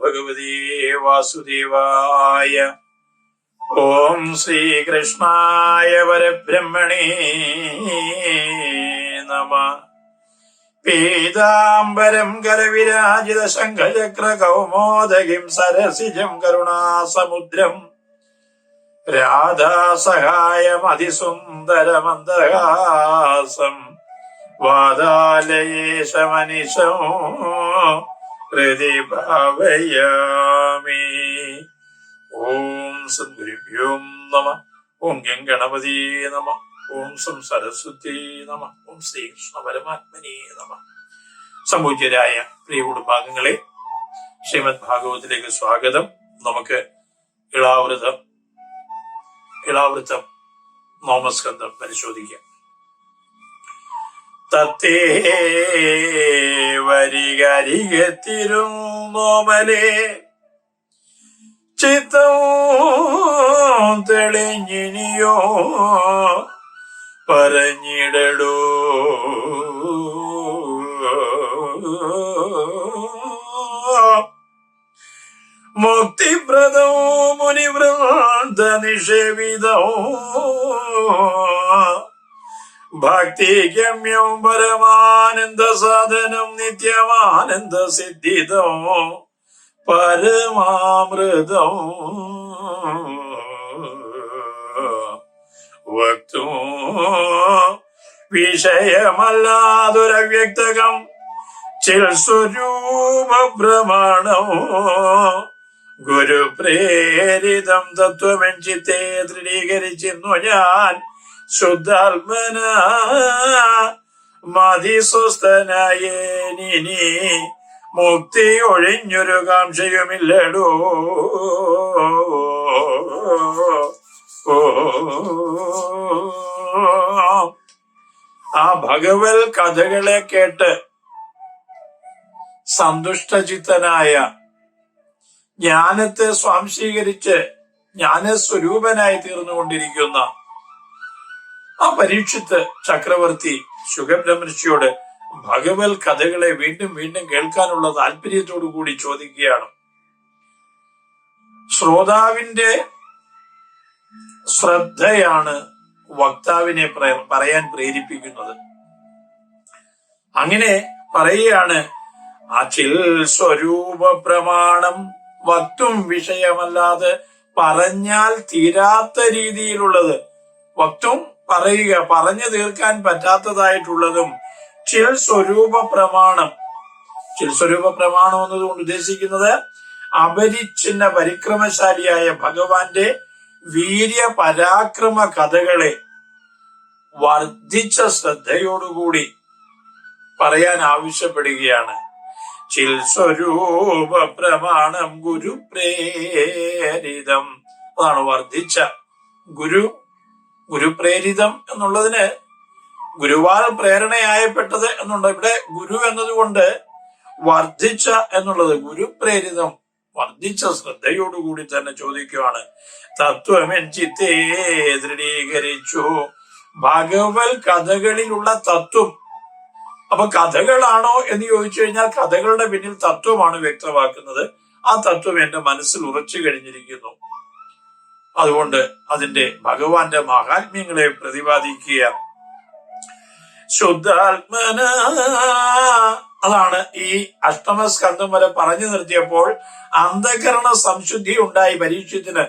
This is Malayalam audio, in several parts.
ഭഗവതേ വാസുദേവായ ഓം ശ്രീകൃഷ്ണായ പരബ്രഹ്മണേ നമ പീതാംബരം കരവിരാജിത ശംഖചക്ര കൗമോദകിം സരസിജം കരുണാസമുദ്രം രാധാസഹായമതിസുന്ദരമന്ദഹാസം വാതാലയേശമനിശോ ഹൃദി ഭാവയാമി ഓം സദ്ഗുരുഭ്യോ നമ. ഓം ഗം ഗണപതി നമ. ഓം സം സരസ്വതി നമ. ഓം ശ്രീകൃഷ്ണ പരമാത്മനി നമ. സംപൂജ്യരായ പ്രിയ കുടുംബാംഗങ്ങളെ ശ്രീമദ് ഭാഗവതിലേക്ക് സ്വാഗതം. നമുക്ക് ഇളാവൃതം ഇളാവൃത്തം നോമസ്കന്ധം പരിശോധിക്കാം. തത്തേ വരികരികത്തിരുന്നോമലേ ചിത്തവും തെളിഞ്ഞിനിയോ പറഞ്ഞിടടോ. മുക്തിപ്രദവും മുനിവൃന്ദ നിഷേവിതവും ഭക്തിഗമ്യം പരമാനന്ദ സാധനം നിത്യമാനന്ദ സിദ്ധിതം പരമാമൃതം. വക്തു വിഷയമല്ലാതൊരവ്യക്തകം ചിൽ സ്വരൂപ പ്രമാണോ. ഗുരുപ്രേരിതം തത്വമെഞ്ചിത്തെ ദൃഢീകരിച്ചിരുന്നു ഞാൻ. ശുദ്ധാത്മന മതി സ്വസ്ഥനായേനി മുക്തി ഒഴിഞ്ഞൊരു കാംക്ഷയുമില്ലടോ. ആ ഭഗവൽ കഥകളെ കേട്ട് സന്തുഷ്ടചിത്തനായ ജ്ഞാനത്തെ സ്വാംശീകരിച്ച് ജ്ഞാനസ്വരൂപനായി തീർന്നുകൊണ്ടിരിക്കുന്ന ആ പരീക്ഷിത്ത് ചക്രവർത്തി ശുഖബ്രഹ്മർഷിയോട് ഭഗവത് കഥകളെ വീണ്ടും വീണ്ടും കേൾക്കാനുള്ള താല്പര്യത്തോടു കൂടി ചോദിക്കുകയാണ്. ശ്രോതാവിന്റെ ശ്രദ്ധയാണ് വക്താവിനെ പറയാൻ പ്രേരിപ്പിക്കുന്നത്. അങ്ങനെ പറയുകയാണ് അചിൽ സ്വരൂപ പ്രമാണം വക്തും വിഷയമല്ലാതെ പറഞ്ഞാൽ തീരാത്ത രീതിയിലുള്ളത്. വക്തും പറയുക പറഞ്ഞു തീർക്കാൻ പറ്റാത്തതായിട്ടുള്ളതും ചിൽ സ്വരൂപ പ്രമാണം. ചിൽ സ്വരൂപ പ്രമാണം എന്നതുകൊണ്ട് ഉദ്ദേശിക്കുന്നത് അപരിച്ഛിന്ന പരിക്രമശാലിയായ ഭഗവാന്റെ വീര്യ പരാക്രമ കഥകളെ വർദ്ധിച്ച ശ്രദ്ധയോടുകൂടി പറയാൻ ആവശ്യപ്പെടുകയാണ്. ചിൽ സ്വരൂപ പ്രമാണം ഗുരു പ്രേരിതം അതാണ് വർദ്ധിച്ച ഗുരു ഗുരുപ്രേരിതം എന്നുള്ളതിന് ഗുരുവാൽ പ്രേരണയായപ്പെട്ടത് എന്നുണ്ട്. ഇവിടെ ഗുരു എന്നതുകൊണ്ട് വർദ്ധിച്ച എന്നുള്ളത് ഗുരുപ്രേരിതം വർദ്ധിച്ച ശ്രദ്ധയോടുകൂടി തന്നെ ചോദിക്കുകയാണ്. തത്വമെൻ ചിത്തേ ദൃഢീകരിച്ചു. ഭഗവത് കഥകളിലുള്ള തത്വം. അപ്പൊ കഥകളാണോ എന്ന് ചോദിച്ചു കഴിഞ്ഞാൽ കഥകളുടെ പിന്നിൽ തത്വമാണ് വ്യക്തമാക്കുന്നത്. ആ തത്വം എന്റെ മനസ്സിൽ ഉറച്ചു കഴിഞ്ഞിരിക്കുന്നു. അതുകൊണ്ട് അതിന്റെ ഭഗവാന്റെ മഹാത്മ്യങ്ങളെ പ്രതിപാദിക്കുക. ശുദ്ധാത്മന. അതാണ് ഈ അഷ്ടമസ്കന്ധം വരെ പറഞ്ഞു നിർത്തിയപ്പോൾ അന്ധകരണ സംശുദ്ധി ഉണ്ടായി പരീക്ഷത്തിന്.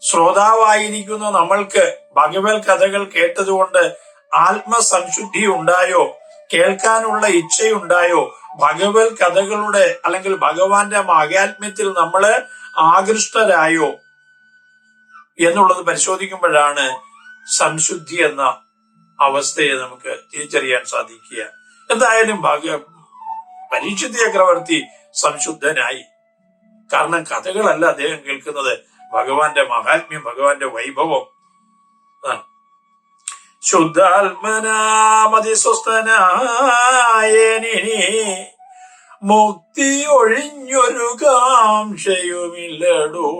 ശ്രോതാവായിരിക്കുന്ന നമ്മൾക്ക് ഭഗവത് കഥകൾ കേട്ടതുകൊണ്ട് ആത്മസംശുദ്ധി ഉണ്ടായോ? കേൾക്കാനുള്ള ഇച്ഛയുണ്ടായോ? ഭഗവത് കഥകളുടെ അല്ലെങ്കിൽ ഭഗവാന്റെ മാഹാത്മ്യത്തിൽ നമ്മൾ ആകൃഷ്ടരായോ? എന്നുള്ളത് പരിശോധിക്കുമ്പോഴാണ് സംശുദ്ധി എന്ന അവസ്ഥയെ നമുക്ക് തിരിച്ചറിയാൻ സാധിക്കുക. എന്തായാലും ഭാഗ്യ പരീക്ഷിത് ചക്രവർത്തി സംശുദ്ധനായി. കാരണം കഥകളല്ല അദ്ദേഹം കേൾക്കുന്നത്. ഭഗവാന്റെ മഹാത്മ്യം ഭഗവാന്റെ വൈഭവം. ശുദ്ധാത്മനാമതി സ്വസ്ഥനായനി മുക്തി ഒഴിഞ്ഞൊരു കാംക്ഷയുമില്ലടൂ.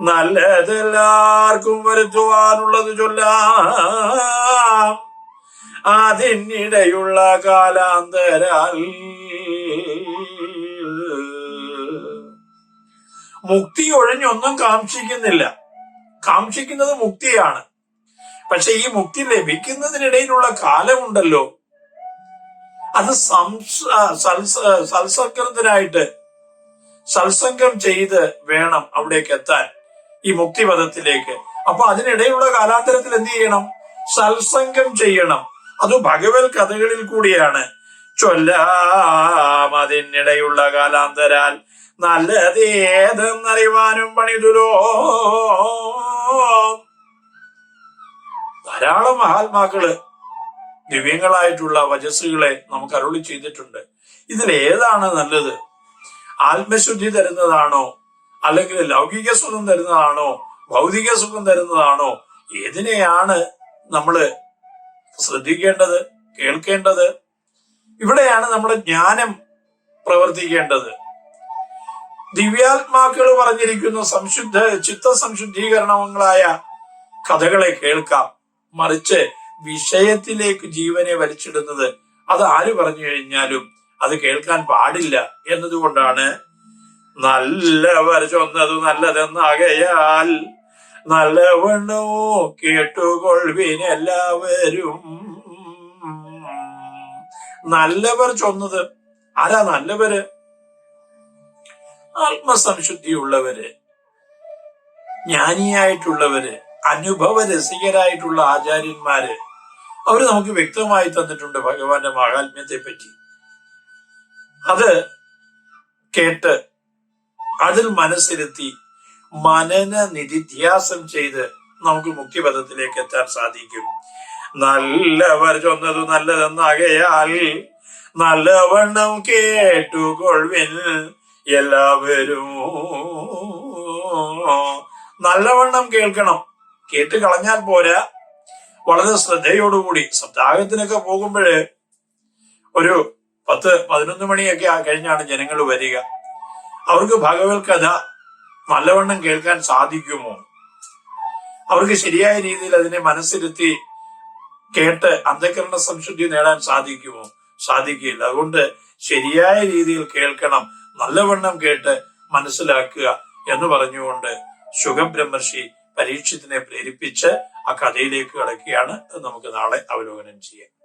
നല്ലതെല്ലാവർക്കും വരുത്തുവാനുള്ളത് ചൊല്ലാം. അതിനിടയുള്ള കാലാന്തരാൽ. മുക്തി ഒഴിഞ്ഞൊന്നും കാക്ഷിക്കുന്നില്ല. കാക്ഷിക്കുന്നത് മുക്തിയാണ്. പക്ഷെ ഈ മുക്തി ലഭിക്കുന്നതിനിടയിലുള്ള കാലമുണ്ടല്ലോ. അത് സൽസംകൃതനായിട്ട് സത്സംഗം ചെയ്ത് വേണം അവിടേക്ക് എത്താൻ ഈ മുക്തിപഥത്തിലേക്ക് അപ്പൊ അതിനിടയിലുള്ള കാലാന്തരത്തിൽ എന്ത് ചെയ്യണം? സത്സംഗം ചെയ്യണം. അത് ഭഗവത് കഥകളിൽ കൂടിയാണ്. ചൊല്ലാം അതിനിടയുള്ള കാലാന്തരാൽ നല്ലതേതെന്നറിവാനും പണിതുലോ. ധാരാളം മഹാത്മാക്കൾ ദിവ്യങ്ങളായിട്ടുള്ള വചസ്സുകളെ നമുക്ക് അരുളി ചെയ്തിട്ടുണ്ട്. ഇതിൽ ഏതാണ് നല്ലത്? ആത്മശുദ്ധി തരുന്നതാണോ? അല്ലെങ്കിൽ ലൗകിക സുഖം തരുന്നതാണോ? ഭൗതിക സുഖം തരുന്നതാണോ? ഏതിനെയാണ് നമ്മൾ ശ്രദ്ധിക്കേണ്ടത് കേൾക്കേണ്ടത്? ഇവിടെയാണ് നമ്മുടെ ജ്ഞാനം പ്രവർത്തിക്കേണ്ടത്. ദിവ്യാത്മാക്കൾ പറഞ്ഞിരിക്കുന്ന സംശുദ്ധ ചിത്ത സംശുദ്ധീകരണങ്ങളായ കഥകളെ കേൾക്കാം. മറിച്ച് വിഷയത്തിലേക്ക് ജീവനെ വലിച്ചിടുന്നത് അത് ആര് പറഞ്ഞു കഴിഞ്ഞാലും അത് കേൾക്കാൻ പാടില്ല എന്നതുകൊണ്ടാണ് നല്ലവർ ചൊന്നത് നല്ലതെന്നാകയാൽ നല്ലവണ്ണോ കേട്ടുകൊള്ളുവിൻ എല്ലാവരും. നല്ലവർ ചൊന്നത് ആരാ നല്ലവര്? ആത്മസംശുദ്ധിയുള്ളവര് ജ്ഞാനിയായിട്ടുള്ളവര് അനുഭവ രസികരായിട്ടുള്ള ആചാര്യന്മാര് അവർ നമുക്ക് വ്യക്തമായി തന്നിട്ടുണ്ട് ഭഗവാന്റെ മഹാത്മ്യത്തെ പറ്റി. അത് കേട്ട് അതിൽ മനസ്സിരുത്തി മനന നിധിധ്യാസം ചെയ്ത് നമുക്ക് മുക്തിപഥത്തിലേക്ക് എത്താൻ സാധിക്കും. നല്ലവർ ചൊന്നത് നല്ലതെന്നാകയാൽ നല്ലവണ്ണം കേട്ടുകൊള്ളുവിൻ എല്ലാവരും. നല്ലവണ്ണം കേൾക്കണം. കേട്ട് കളഞ്ഞാൽ പോരാ. വളരെ ശ്രദ്ധയോടുകൂടി സപ്താഹത്തിനൊക്കെ പോകുമ്പോഴ് ഒരു പത്ത് പതിനൊന്ന് മണിയൊക്കെ ആ കഴിഞ്ഞാണ് ജനങ്ങൾ വരിക. അവർക്ക് ഭഗവത് കഥ നല്ലവണ്ണം കേൾക്കാൻ സാധിക്കുമോ? അവർക്ക് ശരിയായ രീതിയിൽ അതിനെ മനസ്സിരുത്തി കേട്ട് അന്ധകരണ സംശുദ്ധി നേടാൻ സാധിക്കുമോ? സാധിക്കില്ല. അതുകൊണ്ട് ശരിയായ രീതിയിൽ കേൾക്കണം നല്ലവണ്ണം കേട്ട് മനസ്സിലാക്കുക എന്ന് പറഞ്ഞുകൊണ്ട് സുഖബ്രഹ്മർഷി പരീക്ഷത്തിനെ പ്രേരിപ്പിച്ച് ആ കഥയിലേക്ക് കടക്കുകയാണ്. നമുക്ക് നാളെ അവലോകനം ചെയ്യാം.